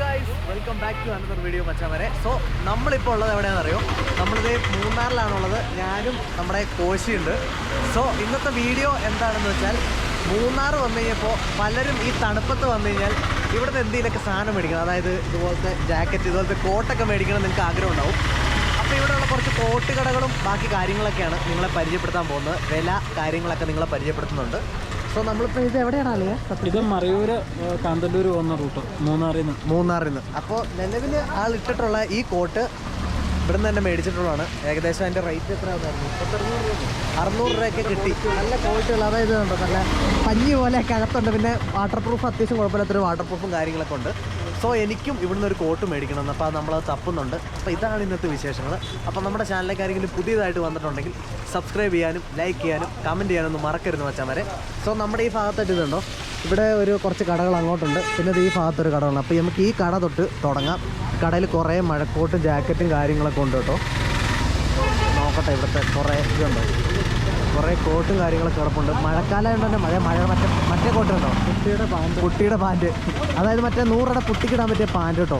Guys welcome back to another video Machan so നമ്മളിപ്പോൾ ഉള്ളത് എവിടെയാണെന്ന് അറിയോ നമ്മളിത് മൂന്നാറിലാണുള്ളത്. ഞാനും നമ്മുടെ കോശിയുണ്ട് സോ ഇന്നത്തെ വീഡിയോ എന്താണെന്ന് വെച്ചാൽ മൂന്നാർ വന്നു കഴിഞ്ഞപ്പോൾ പലരും ഈ തണുപ്പത്ത് വന്നു കഴിഞ്ഞാൽ ഇവിടുത്തെ എന്തെങ്കിലുമൊക്കെ സാധനം മേടിക്കണം. അതായത് ഇതുപോലത്തെ ജാക്കറ്റ് ഇതുപോലത്തെ കോട്ടൊക്കെ മേടിക്കണം നിങ്ങൾക്ക് ആഗ്രഹം ഉണ്ടാവും അപ്പോൾ ഇവിടെയുള്ള കുറച്ച് കോട്ട് കടകളും ബാക്കി കാര്യങ്ങളൊക്കെയാണ് നിങ്ങളെ പരിചയപ്പെടുത്താൻ പോകുന്നത്. വില കാര്യങ്ങളൊക്കെ നിങ്ങളെ പരിചയപ്പെടുത്തുന്നുണ്ട്. സോ നമ്മളിപ്പോൾ ഇത് എവിടെയാണ് അല്ലേ ഇത് മറയൂര് കാന്തല്ലൂർ പോകുന്ന റൂട്ട് മൂന്നാറിൽ നിന്ന് മൂന്നാറിൽ നിന്ന് അപ്പോൾ നിലവിൽ ആൾ ഇട്ടിട്ടുള്ള ഈ കോട്ട് ഇവിടുന്ന് തന്നെ മേടിച്ചിട്ടുള്ളതാണ്. ഏകദേശം അതിന്റെ റേറ്റ് എത്ര അറുന്നൂറ് രൂപയൊക്കെ കിട്ടി. നല്ല ക്വാളിറ്റിയുള്ള അതായത് ഉണ്ടോ നല്ല പഞ്ഞി പോലെയൊക്കെ അകത്തുണ്ട്. പിന്നെ വാട്ടർ പ്രൂഫ് അത്യാവശ്യം കുഴപ്പമില്ലാത്തൊരു വാട്ടർ പ്രൂഫും കാര്യങ്ങളൊക്കെ ഉണ്ട്. സോ എനിക്കും ഇവിടുന്ന് ഒരു കോട്ട് മേടിക്കണം അപ്പോൾ അത് നമ്മളത് തപ്പുന്നുണ്ട്. അപ്പോൾ ഇതാണ് ഇന്നത്തെ വിശേഷങ്ങൾ അപ്പോൾ നമ്മുടെ ചാനലിലേക്ക് ആരെങ്കിലും പുതിയതായിട്ട് വന്നിട്ടുണ്ടെങ്കിൽ സബ്സ്ക്രൈബ് ചെയ്യാനും ലൈക്ക് ചെയ്യാനും കമന്റ് ചെയ്യാനൊന്നും മറക്കരുത് വെച്ചാൽ വരെ സോ നമ്മുടെ ഈ ഭാഗത്തായിട്ട് ഇതുണ്ടോ? ഇവിടെ ഒരു കുറച്ച് കടകൾ അങ്ങോട്ടുണ്ട്. പിന്നെ ഈ ഭാഗത്തൊരു കടകളാണ് അപ്പോൾ നമുക്ക് ഈ കട തൊട്ട് തുടങ്ങാം. കടയിൽ കുറേ മഴക്കോട്ടും ജാക്കറ്റും കാര്യങ്ങളൊക്കെ ഉണ്ട് കേട്ടോ. നോക്കട്ടെ ഇവിടുത്തെ കുറേ ഇതുണ്ട്? കുറേ കോട്ടും കാര്യങ്ങളൊക്കെ കിടപ്പുണ്ട് മഴക്കാലം തന്നെ മഴ മഴ മറ്റേ മറ്റേ കോട്ടുണ്ടോ? കുട്ടിയുടെ പാന്റ്. കുട്ടിയുടെ പാന്റ്. അതായത് മറ്റേ നൂറുടെ കുട്ടിക്കിടാൻ പറ്റിയ പാന്റ് കേട്ടോ.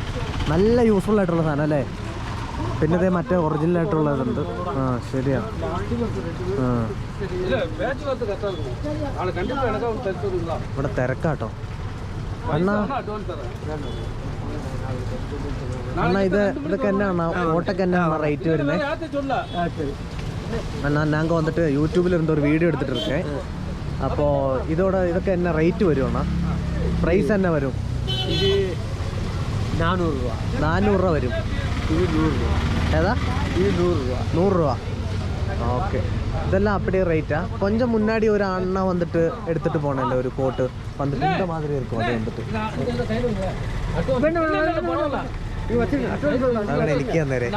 നല്ല യൂസ്ഫുൾ ആയിട്ടുള്ള സാധനം അല്ലേ? പിന്നെ ഇതേ മറ്റേ ഒറിജിനൽ ആയിട്ടുള്ള ഇതുണ്ട്. ആ ശരിയാ. ഇവിടെ തിരക്കാട്ടോ. അണ്ണാ. അണ്ണാ ഇത് ഇതൊക്കെ എന്നാണ് ഓട്ടൊക്കെ എന്നാണ് റേറ്റ് വരുന്നത് അണ്ണാ ഞങ്ങൾക്ക് വന്നിട്ട് യൂട്യൂബിൽ എന്തോ ഒരു വീഡിയോ എടുത്തിട്ടിരിക്കേ അപ്പോൾ ഇതോടെ ഇതൊക്കെ എന്നാ റേറ്റ് വരുമോ പ്രൈസ് എന്നാ വരും ഇത് നാനൂറ് രൂപ നാനൂറ് രൂപ വരും ഇത് നൂറ് രൂപ ഏതാ ഇത് നൂറ് രൂപ நூறு ரூபா ஓகே இதெல்லாம் அப்படியே ரைட்டா கொஞ்சம் முன்னாடி ஒரு அண்ணா வந்துட்டு எடுத்துட்டு போனேன்ல ஒரு கோட்டு வந்துட்டு இந்த மாதிரி இருக்கும் அது வந்துட்டு അതാണ് എനിക്ക് അന്നേരം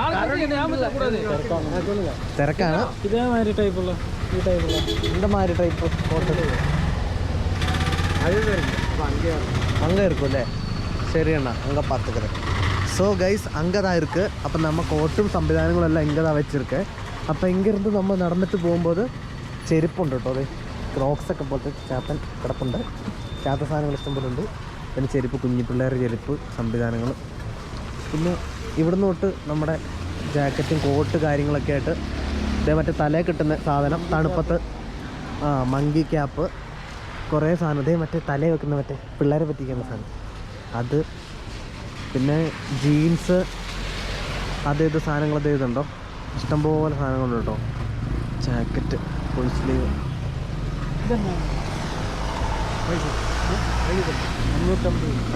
തിരക്കാണ്. ഇതേമാതിരി ടൈപ്പുള്ള ഈ ടൈപ്പുള്ള എന്തെമാതിരി ടൈപ്പ് കോട്ടകൾ அங்கே இருக்கும்ல சரிண்ணா அங்கே பார்த்துக்கிறேன் ஸோ கைஸ் அங்கே தான் இருக்குது அப்போ நம்ம கோட்டும் சம்பிதானங்களும் எல்லாம் இங்கே தான் வச்சுருக்கு அப்போ ചെരുപ്പുണ്ട് കേട്ടോ ക്രോക്സ് ഒക്കെ പോലത്തെ ചാത്തൻ കിടപ്പുണ്ട്. ചാത്ത സാധനങ്ങൾ ഇഷ്ടം പോലെ ഉണ്ട്. പിന്നെ ചെരുപ്പ് കുഞ്ഞു പിള്ളേരുടെ ചെരുപ്പ് സംവിധാനങ്ങൾ പിന്നെ ഇവിടുന്ന് തൊട്ട് നമ്മുടെ ജാക്കറ്റും കോട്ട് കാര്യങ്ങളൊക്കെ ആയിട്ട് ഇതേ മറ്റേ തലേ കിട്ടുന്ന സാധനം തണുപ്പത്ത്. ആ മങ്കി ക്യാപ്പ് കുറേ സാധനം. ഇതേ മറ്റേ തലയിൽ വെക്കുന്ന മറ്റേ പിള്ളേരെ പറ്റിക്കുന്ന സാധനം. അത് പിന്നെ ജീൻസ് അത് ഇത് സാധനങ്ങൾ അത് ഇതുണ്ടോ ഇഷ്ടംപോലെ സാധനങ്ങളുണ്ട് കേട്ടോ. ജാക്കറ്റ് ഫുൾ സ്ലീവ്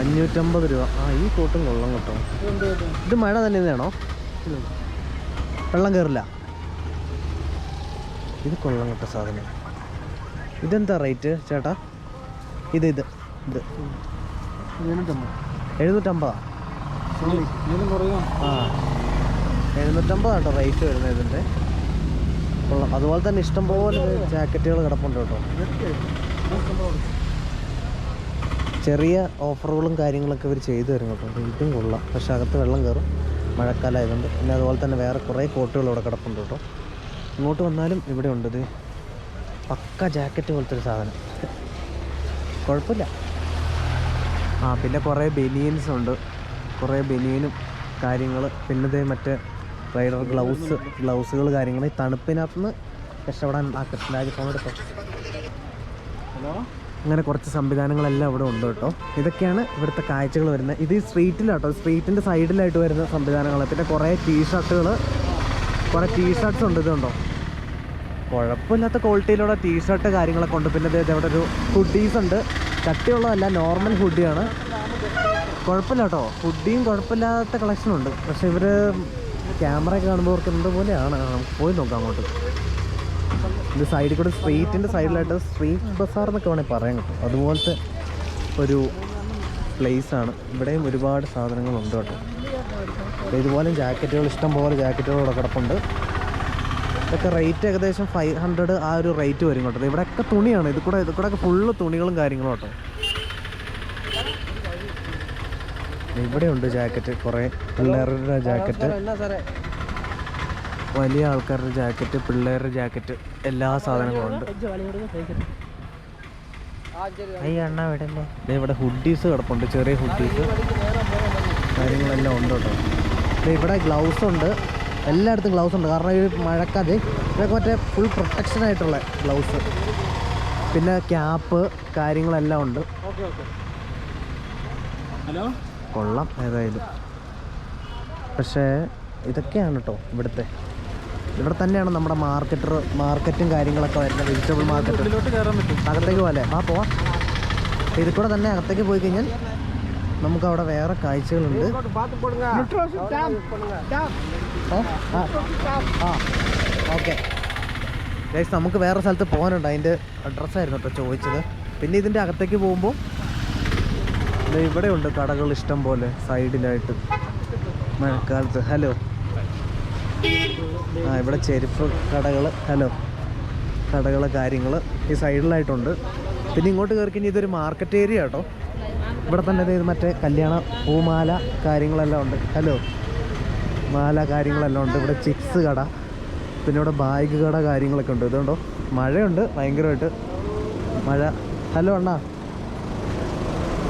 അഞ്ഞൂറ്റമ്പത് രൂപ. ആ ഈ കോട്ടും കൊള്ളം കേട്ടോ. ഇത് മഴ തന്നെ ഇതാണോ? വെള്ളം കയറില്ല ഇത് കൊള്ളം കേട്ടോ സാധനം. ഇതെന്താ റേറ്റ് ചേട്ടാ? ഇത് ഇത് ഇത്. എഴുന്നൂറ്റമ്പതാ? ആ എഴുന്നൂറ്റമ്പതാണ് കേട്ടോ റേറ്റ് വരുന്നത് ഇതിന്റെ അതുപോലെ തന്നെ ഇഷ്ടംപോലെ ജാക്കറ്റുകൾ കിടപ്പുണ്ട് കേട്ടോ. ചെറിയ ഓഫറുകളും കാര്യങ്ങളൊക്കെ ഇവർ ചെയ്തു തരും കേട്ടോ. ഇതും കൊള്ളാം. പക്ഷെ അകത്ത് വെള്ളം കയറും. മഴക്കാലമായതുകൊണ്ട്. പിന്നെ അതുപോലെ തന്നെ വേറെ കുറേ കോട്ടുകൾ ഇവിടെ കിടപ്പുണ്ട് കേട്ടോ. ഇങ്ങോട്ട് വന്നാലും ഇവിടെ ഉണ്ട് ഇത്. പക്ക ജാക്കറ്റ് പോലത്തെ ഒരു സാധനം. കുഴപ്പമില്ല. ആ പിന്നെ കുറേ ബനിയൻസ് ഉണ്ട്. കുറേ ബനിയനും കാര്യങ്ങൾ പിന്നെ ഇതേ മറ്റേ റൈഡർ ഗ്ലൗസ് ഗ്ലൗസുകൾ കാര്യങ്ങൾ ഈ തണുപ്പിനകത്തുനിന്ന് രക്ഷപ്പെടാൻ ആ കൃഷ്ണരാജ് ഫോൺ എടുത്തോ ഹലോ? അങ്ങനെ കുറച്ച് സംവിധാനങ്ങളെല്ലാം ഇവിടെ ഉണ്ട് കേട്ടോ. ഇതൊക്കെയാണ് ഇവിടുത്തെ കാഴ്ചകൾ വരുന്നത്. ഇത് സ്ട്രീറ്റിലാട്ടോ സ്ട്രീറ്റിന്റെ സൈഡിലായിട്ട് വരുന്ന സംവിധാനങ്ങൾ പിന്നെ കുറേ ടീഷർട്ടുകൾ കുറേ ടീഷർട്ട്സ് ഉണ്ട് ഇതുണ്ടോ? കുഴപ്പമില്ലാത്ത ക്വാളിറ്റിയിലുള്ള ടീഷർട്ട് കാര്യങ്ങളൊക്കെ ഉണ്ട്. പിന്നെ ദേ ഇവിടെ ഒരു ഹുഡീസ് ഉണ്ട്. കട്ടിയുള്ളതല്ല നോർമൽ ഹുഡിയാണ് കുഴപ്പമില്ല കേട്ടോ ഹുഡിയും കുഴപ്പമില്ലാത്ത കളക്ഷനുണ്ട് പക്ഷേ ഇവർ ക്യാമറ കാണുമ്പോൾ അവർക്ക് എന്തോ പോലെയാണ് പോയി നോക്കാം അങ്ങോട്ട്. ഇത് സൈഡിൽ കൂടെ സ്ട്രീറ്റിന്റെ സൈഡിലായിട്ട് സ്ട്രീറ്റ് ബസാർ എന്നൊക്കെ വേണമെങ്കിൽ പറയാൻ കിട്ടും അതുപോലത്തെ ഒരു പ്ലേസാണ് ഇവിടെയും ഒരുപാട് സാധനങ്ങളുണ്ട് കേട്ടോ. അപ്പോൾ ഇതുപോലെ ജാക്കറ്റുകൾ ഇഷ്ടം പോലെ ജാക്കറ്റുകൾ കിടപ്പുണ്ട്. ഇതൊക്കെ റേറ്റ് ഏകദേശം ഫൈവ് ഹൺഡ്രഡ് ആ ഒരു റേറ്റ് വരും കേട്ടോ. ഇവിടെയൊക്കെ തുണിയാണ്. ഇത് കൂടെ ഇത് ഒക്കെ ഫുള്ള് തുണികളും കാര്യങ്ങളും കേട്ടോ. ഇവിടെയുണ്ട് ജാക്കറ്റ്. കുറേ പിള്ളേരുടെ ജാക്കറ്റ്. വലിയ ആൾക്കാരുടെ ജാക്കറ്റ് പിള്ളേരുടെ ജാക്കറ്റ് എല്ലാ സാധനങ്ങളും ഉണ്ട്. ഇവിടെ ഇവിടെ ഹുഡീസ് കിടപ്പുണ്ട് ചെറിയ ഹുഡീസ് കാര്യങ്ങളെല്ലാം ഉണ്ട് കേട്ടോ. ഇവിടെ ഗ്ലൗസ് ഉണ്ട്. എല്ലായിടത്തും ഗ്ലൗസ് ഉണ്ട്. കാരണം ഈ മഴക്കാതെ ഇതൊക്കെ മറ്റേ ഫുൾ പ്രൊട്ടക്ഷൻ ആയിട്ടുള്ള ഗ്ലൗസ് പിന്നെ ക്യാപ്പ് കാര്യങ്ങളെല്ലാം ഉണ്ട്. Okay okay hello? കൊള്ളാം ഏതായാലും. പക്ഷേ ഇതൊക്കെയാണ് കേട്ടോ ഇവിടുത്തെ ഇവിടെ തന്നെയാണ് നമ്മുടെ മാർക്കറ്റർ മാർക്കറ്റും കാര്യങ്ങളൊക്കെ വരുന്നത്. വെജിറ്റബിൾ മാർക്കറ്റ് അകത്തേക്ക് പോലെ ആ പോവാം. ഇതിൽ കൂടെ തന്നെ അകത്തേക്ക് പോയി കഴിഞ്ഞാൽ നമുക്ക് അവിടെ വേറെ കാഴ്ചകളുണ്ട്. ഓക്കെ. ഗൈസ് നമുക്ക് വേറെ സ്ഥലത്ത് പോകാനുണ്ട്. അതിന്റെ അഡ്രസ്സായിരുന്നു കേട്ടോ ചോദിച്ചത്. പിന്നെ ഇതിന്റെ അകത്തേക്ക് പോകുമ്പോൾ ഇവിടെ ഉണ്ട് കടകൾ ഇഷ്ടം പോലെ. സൈഡിലായിട്ട് മഴക്കാലത്ത്. ഹലോ ആ ഇവിടെ ചെരുപ്പ് കടകൾ ഹലോ കടകൾ കാര്യങ്ങൾ ഈ സൈഡിലായിട്ടുണ്ട്. പിന്നെ ഇങ്ങോട്ട് കയറി കഴിഞ്ഞാൽ ഇതൊരു മാർക്കറ്റ് ഏരിയ കേട്ടോ ഇവിടെ തന്നെ ഇത് മറ്റേ കല്യാണ പൂമാല കാര്യങ്ങളെല്ലാം ഉണ്ട്. ഹലോ മാല കാര്യങ്ങളെല്ലാം ഉണ്ട്. ഇവിടെ ചിപ്സ് കട പിന്നെ ഇവിടെ ബാഗ് കട കാര്യങ്ങളൊക്കെ ഉണ്ട്. ഇതുകൊണ്ടോ മഴയുണ്ട് ഭയങ്കരമായിട്ട്. മഴ ഹലോ അണ്ണാ.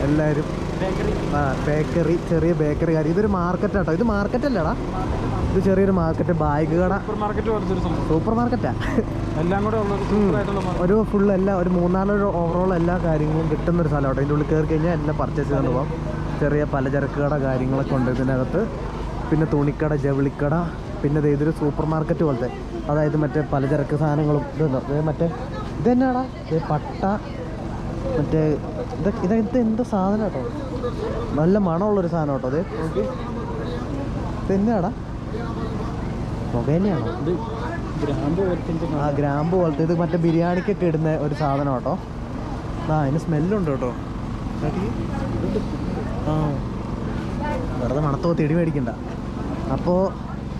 എല്ലാവരും ആ ബേക്കറി ചെറിയ ബേക്കറി കാര്യം. ഇതൊരു മാർക്കറ്റ് ആട്ടോ. ഇത് മാർക്കറ്റ് അല്ലേടാ. ഇത് ചെറിയൊരു മാർക്കറ്റ് ബാഗ് കട. സൂപ്പർ മാർക്കറ്റ് എല്ലാം കൂടെ ഒരു ഫുൾ എല്ലാ ഒരു മൂന്നാലൊരു ഓവറോൾ എല്ലാ കാര്യങ്ങളും കിട്ടുന്ന ഒരു സ്ഥലമാണ് അതിന്റെ ഉള്ളിൽ കയറി കഴിഞ്ഞാൽ എല്ലാം പർച്ചേസ് ചെയ്തുകൊണ്ട് പോകാം ചെറിയ പലചരക്ക് കട കാര്യങ്ങളൊക്കെ ഉണ്ട് ഇതിനകത്ത്. പിന്നെ തുണിക്കട ജവിളിക്കട പിന്നെ ഇതൊരു സൂപ്പർ മാർക്കറ്റ് പോലത്തെ. അതായത് മറ്റേ പലചരക്ക് സാധനങ്ങളും ഇതുണ്ടോ ഇത് മറ്റേ ഇത് തന്നെയാടാ പട്ട മറ്റേ ഇത് ഇതെന്ത് എന്ത് സാധനം കേട്ടോ നല്ല മണമുള്ളൊരു സാധനം കേട്ടോ അത് നോക്കി. തന്നെയാടാ ഇത് ഗ്രാമ്പ് പോലത്തെ ആ ഗ്രാമ്പ് പോലത്തെ. ഇത് മറ്റേ ബിരിയാണിക്കൊക്കെ ഇടുന്ന ഒരു സാധനം കേട്ടോ. ആ അതിന് സ്മെല്ലുണ്ട് കേട്ടോ. ആ. വെറുതെ മണത്തോ തെടി മേടിക്കണ്ട. അപ്പോൾ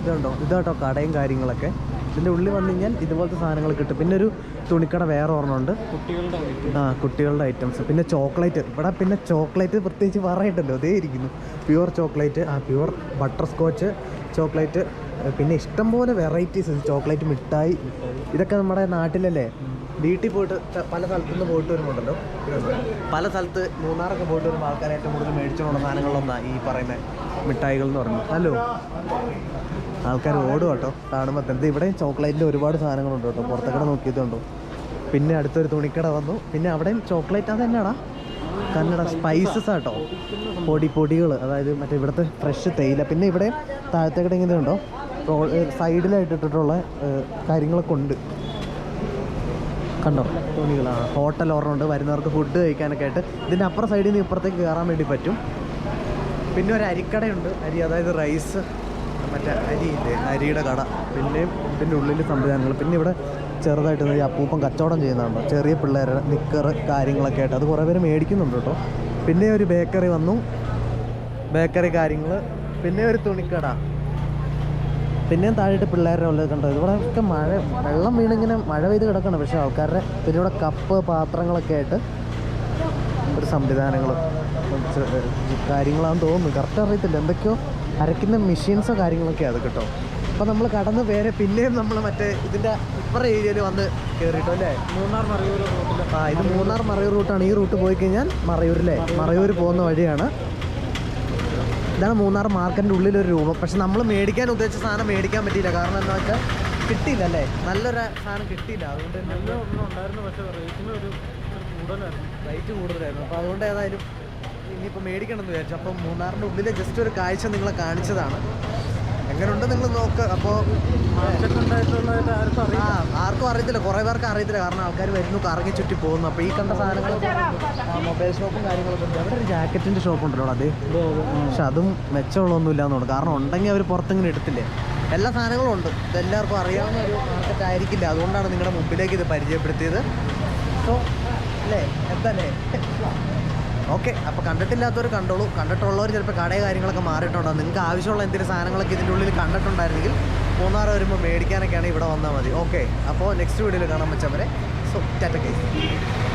ഇതുണ്ടോ? ഇതാട്ടോ കടയും കാര്യങ്ങളൊക്കെ. ഇതിന്റെ ഉള്ളിൽ വന്നു കഴിഞ്ഞാൽ ഇതുപോലത്തെ സാധനങ്ങൾ കിട്ടും. പിന്നെ ഒരു തുണിക്കട വേറെ ഓർമ്മയുണ്ട്. കുട്ടികളുടെ ആ കുട്ടികളുടെ ഐറ്റംസ് പിന്നെ ചോക്ലേറ്റ്. ഇവിടെ പിന്നെ ചോക്ലേറ്റ് പ്രത്യേകിച്ച് പറയട്ടല്ലോ അതേ ഇരിക്കുന്നു. പ്യുവർ ചോക്ലേറ്റ് ആ പ്യുവർ ബട്ടർ സ്കോച്ച് ചോക്ലേറ്റ് പിന്നെ ഇഷ്ടംപോലെ വെറൈറ്റീസ് ചോക്ലേറ്റ് മിഠായി ഇതൊക്കെ നമ്മുടെ നാട്ടിലല്ലേ? വീട്ടിൽ പോയിട്ട് പല സ്ഥലത്തു നിന്ന് പോയിട്ട് വരുമ്പോണ്ടല്ലോ പല സ്ഥലത്ത് മൂന്നാറൊക്കെ പോയിട്ട് വരുമ്പോൾ ആൾക്കാർ ഏറ്റവും കൂടുതൽ മേടിച്ചുകൊണ്ട സാധനങ്ങളിലൊന്നാണ് ഈ പറയുന്ന മിഠായികൾ എന്ന് പറയുന്നത്. ഹലോ ആൾക്കാർ ഓടും കേട്ടോ കാണുമ്പോൾ തന്നെ. ഇവിടെ ചോക്ലേറ്റിന്റെ ഒരുപാട് സാധനങ്ങളുണ്ട് കേട്ടോ പുറത്തേക്കടെ നോക്കിയതുണ്ടോ പിന്നെ അടുത്തൊരു തുണിക്കട വന്നു. പിന്നെ അവിടെയും ചോക്ലേറ്റ് അത് തന്നെയാടാ. കന്നഡ സ്പൈസസ് ആട്ടോ. പൊടി പൊടികൾ അതായത് മറ്റേ ഇവിടുത്തെ ഫ്രഷ് തേയില. പിന്നെ ഇവിടെ താഴത്തേക്കട ഇങ്ങനെ ഉണ്ടോ സൈഡിലായിട്ട് ഇട്ടിട്ടുള്ള കാര്യങ്ങളൊക്കെ ഉണ്ട്. കണ്ടോ? തുണികളാണ് ഹോട്ടൽ ഓർമ്മയുണ്ട് വരുന്നവർക്ക് ഫുഡ് കഴിക്കാനൊക്കെ ആയിട്ട്. ഇതിന്റെ അപ്പുറം സൈഡിൽ നിന്ന് ഇപ്പുറത്തേക്ക് കയറാൻ വേണ്ടി പറ്റും. പിന്നെ ഒരു അരിക്കടയുണ്ട്. അരി അതായത് റൈസ് മറ്റേ അരി ഇല്ലേ അരിയുടെ കട. പിന്നെയും ഇതിന്റെ ഉള്ളിൽ സംവിധാനങ്ങൾ. പിന്നെ ഇവിടെ ചെറുതായിട്ട് ഈ അപ്പൂപ്പം കച്ചവടം ചെയ്യുന്നുണ്ട് ചെറിയ പിള്ളേരുടെ നിക്കർ കാര്യങ്ങളൊക്കെ ആയിട്ട്. അത് കുറേ പേര് മേടിക്കുന്നുണ്ട് കേട്ടോ. പിന്നെ ഒരു ബേക്കറി വന്നു. ബേക്കറി കാര്യങ്ങൾ പിന്നെ ഒരു തുണിക്കട. പിന്നെയും താഴെയിട്ട് പിള്ളേരുടെ ഉള്ളത് കണ്ടോ? ഇവിടെ ഒക്കെ മഴ വെള്ളം വീണിങ്ങനെ മഴ പെയ്ത് കിടക്കണം പക്ഷേ ആൾക്കാരുടെ പിന്നെ ഇവിടെ കപ്പ് പാത്രങ്ങളൊക്കെ ആയിട്ട് ഒരു സംവിധാനങ്ങൾ കാര്യങ്ങളാണെന്ന് തോന്നുന്നു. കറക്റ്റ് അറിയത്തില്ല. എന്തൊക്കെയോ അരയ്ക്കുന്ന മെഷീൻസോ കാര്യങ്ങളൊക്കെ അത് കേട്ടോ. അപ്പോൾ നമ്മൾ കടന്ന് വേറെ പിന്നെയും നമ്മൾ മറ്റേ ഇതിന്റെ ഇപ്പുറ ഏരിയയിൽ വന്ന് കയറിയിട്ടോ അല്ലേ? മൂന്നാർ മറയൂർ റോട്ടിൽ ആ ഇത് മൂന്നാർ മറയൂർ റൂട്ടാണ്. ഈ റൂട്ട് പോയി കഴിഞ്ഞാൽ മറയൂരിലെ മറയൂർ. പോകുന്ന വഴിയാണ്. ഇതാണ് മൂന്നാർ മാർക്കറ്റിന്റെ ഉള്ളിലൊരു രൂപം. പക്ഷെ നമ്മൾ മേടിക്കാൻ ഉദ്ദേശിച്ച സാധനം മേടിക്കാൻ പറ്റിയില്ല. കാരണം എന്താ വെച്ചാൽ കിട്ടിയില്ല അല്ലേ? നല്ലൊരു സാധനം കിട്ടിയില്ല. അതുകൊണ്ട് നല്ല ഒന്നും ഉണ്ടായിരുന്നു. പക്ഷേ റേറ്റിന് ഒരു കൂടുതലായിരുന്നു. റേറ്റ് കൂടുതലായിരുന്നു. അപ്പോൾ അതുകൊണ്ട് ഏതായാലും ഇനിയിപ്പോൾ മേടിക്കണം എന്ന് വിചാരിച്ചു. അപ്പം മൂന്നാറിന്റെ ഉള്ളിലെ ജസ്റ്റ് ഒരു കാഴ്ച നിങ്ങളെ കാണിച്ചതാണ്. എങ്ങനെയുണ്ട് നിങ്ങൾ നോക്ക്. അപ്പോൾ ആ ആർക്കും അറിയത്തില്ല. കുറേ പേർക്ക് അറിയത്തില്ല. കാരണം ആൾക്കാർ വരുന്നു കറങ്ങി ചുറ്റി പോകുന്നു. അപ്പോൾ ഈ കണ്ട സാധനങ്ങൾ മൊബൈൽ ഷോപ്പും കാര്യങ്ങളൊക്കെ ഉണ്ട്. അവിടെ ഒരു ജാക്കറ്റിന്റെ ഷോപ്പ് ഉണ്ടല്ലോ അത്. പക്ഷെ അതും മെച്ചമുള്ളൊന്നുമില്ല എന്നുണ്ട് കാരണം ഉണ്ടെങ്കിൽ അവർ പുറത്തിങ്ങനെ എടുത്തില്ലേ? എല്ലാ സാധനങ്ങളും ഉണ്ട്. ഇതെല്ലാവർക്കും അറിയാവുന്ന ഒരു മാർക്കറ്റ് ആയിരിക്കില്ല? അതുകൊണ്ടാണ് നിങ്ങളുടെ മുമ്പിലേക്ക് ഇത് പരിചയപ്പെടുത്തിയത്. സോ അല്ലേ? എന്തല്ലേ ഓക്കെ അപ്പോൾ കണ്ടിട്ടില്ലാത്തവർ കണ്ടോളൂ. കണ്ടിട്ടുള്ളവർ ചിലപ്പോൾ കടയും കാര്യങ്ങളൊക്കെ മാറിയിട്ടുണ്ടോ? നിങ്ങൾക്ക് ആവശ്യമുള്ള എന്തെങ്കിലും സാധനങ്ങളൊക്കെ ഇതിന്റെ ഉള്ളിൽ കണ്ടിട്ടുണ്ടായിരുന്നെങ്കിൽ മൂന്നാറ് വരുമ്പോൾ മേടിക്കാനൊക്കെയാണ് ഇവിടെ വന്നാൽ മതി. ഓക്കെ അപ്പോൾ നെക്സ്റ്റ് വീഡിയോയിൽ കാണാൻ വെച്ചവരെ സോ ടാറ്റ കൈസ്